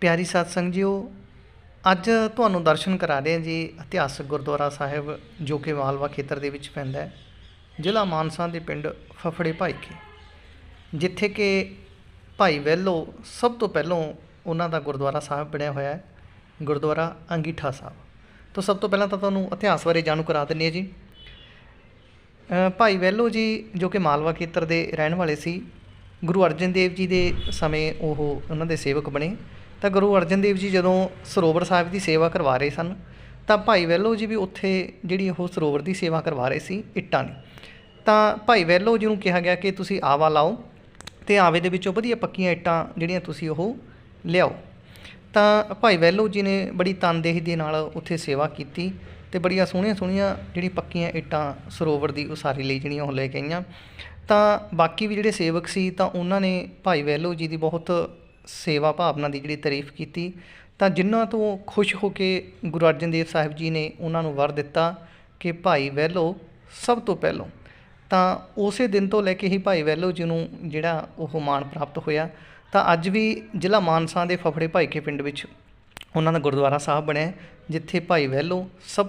ਪਿਆਰੀ ਸਾਧ ਸੰਗਤ ਜੀਓ, ਅੱਜ ਤੁਹਾਨੂੰ ਦਰਸ਼ਨ ਕਰਾ ਰਹੇ ਹਾਂ ਜੀ ਇਤਿਹਾਸਕ ਗੁਰਦੁਆਰਾ ਸਾਹਿਬ, ਜੋ ਕਿ ਮਾਲਵਾ ਖੇਤਰ ਦੇ ਵਿੱਚ ਪੈਂਦਾ ਹੈ, ਜ਼ਿਲ੍ਹਾ ਮਾਨਸਾ ਦੇ ਪਿੰਡ ਫਫੜੇ ਭਾਈਕੇ, ਜਿੱਥੇ ਕਿ ਭਾਈ ਵੈਲੋ ਸਭ ਤੋਂ ਪਹਿਲਾਂ ਉਹਨਾਂ ਦਾ ਗੁਰਦੁਆਰਾ ਸਾਹਿਬ ਬਣਿਆ ਹੋਇਆ ਹੈ, ਗੁਰਦੁਆਰਾ ਅੰਗੀਠਾ ਸਾਹਿਬ। ਤੋਂ ਸਭ ਤੋਂ ਪਹਿਲਾਂ ਤਾਂ ਤੁਹਾਨੂੰ ਇਤਿਹਾਸ ਬਾਰੇ ਜਾਣੂ ਕਰਾ ਦਿੰਦੇ ਹਾਂ ਜੀ। ਭਾਈ ਵੈਲੋ ਜੀ, ਜੋ ਕਿ ਮਾਲਵਾ ਖੇਤਰ ਦੇ ਰਹਿਣ ਵਾਲੇ ਸੀ, ਗੁਰੂ ਅਰਜਨ ਦੇਵ ਜੀ ਦੇ ਸਮੇਂ ਉਹ ਉਹਨਾਂ ਦੇ ਸੇਵਕ ਬਣੇ। ਤਾਂ ਗੁਰੂ ਅਰਜਨ ਦੇਵ ਜੀ ਜਦੋਂ ਸਰੋਵਰ ਸਾਹਿਬ ਦੀ ਸੇਵਾ ਕਰਵਾ ਰਹੇ ਸਨ, ਤਾਂ ਭਾਈ ਵੈਲੋ ਜੀ ਵੀ ਉੱਥੇ ਜਿਹੜੀ ਉਹ ਸਰੋਵਰ ਦੀ ਸੇਵਾ ਕਰਵਾ ਰਹੇ ਸੀ, ਇੱਟਾਂ ਦੀ। ਤਾਂ ਭਾਈ ਵੈਲੋ ਜੀ ਨੂੰ ਕਿਹਾ ਗਿਆ ਕਿ ਤੁਸੀਂ ਆਵਾ ਲਾਓ ਤੇ ਆਵੇ ਦੇ ਵਿੱਚੋਂ ਵਧੀਆ ਪੱਕੀਆਂ ਇੱਟਾਂ ਜਿਹੜੀਆਂ ਤੁਸੀਂ ਉਹ ਲਿਆਓ। ਤਾਂ ਭਾਈ ਵੈਲੋ ਜੀ ਨੇ ਬੜੀ ਤਨਦੇਹੀ ਦੇ ਨਾਲ ਉੱਥੇ ਸੇਵਾ ਕੀਤੀ ਤੇ ਬੜੀਆਂ ਸੋਹਣੀਆਂ ਸੋਹਣੀਆਂ ਜਿਹੜੀ ਪੱਕੀਆਂ ਇੱਟਾਂ ਸਰੋਵਰ ਦੀ ਉਸਾਰੀ ਲਈ ਜਿਹੜੀਆਂ ਉਹ ਲੈ ਕੇ ਆਈਆਂ। ਤਾਂ ਬਾਕੀ ਵੀ ਜਿਹੜੇ ਸੇਵਕ ਸੀ, ਤਾਂ ਉਹਨਾਂ ਨੇ ਭਾਈ ਵੈਲੋ ਜੀ ਦੀ ਬਹੁਤ ਸੇਵਾ ਭਾਵਨਾ ਦੀ ਜਿਹੜੀ ਤਾਰੀਫ ਕੀਤੀ, ਤਾਂ ਜਿਨ੍ਹਾਂ ਤੋਂ ਖੁਸ਼ ਹੋ ਕੇ ਗੁਰੂ ਅਰਜਨ ਦੇਵ ਸਾਹਿਬ ਜੀ ਨੇ ਉਹਨਾਂ ਨੂੰ ਵਰ ਦਿੱਤਾ ਕਿ ਭਾਈ ਵੈਲੋ ਸਭ ਤੋਂ ਪਹਿਲੋਂ, ਤਾਂ ਉਸੇ ਦਿਨ ਤੋਂ ਲੈ ਕੇ ਹੀ ਭਾਈ ਵੈਲੋ ਜੀ ਨੂੰ ਜਿਹੜਾ ਉਹ ਮਾਣ ਪ੍ਰਾਪਤ ਹੋਇਆ, ਤਾਂ ਅੱਜ ਵੀ ਜ਼ਿਲ੍ਹਾ ਮਾਨਸਾ ਦੇ ਫਫੜੇ ਭਾਈਕੇ ਪਿੰਡ ਵਿੱਚ ਉਹਨਾਂ ਦਾ ਗੁਰਦੁਆਰਾ ਸਾਹਿਬ ਬਣਿਆ, ਜਿੱਥੇ ਭਾਈ ਵੈਲੋ ਸਭ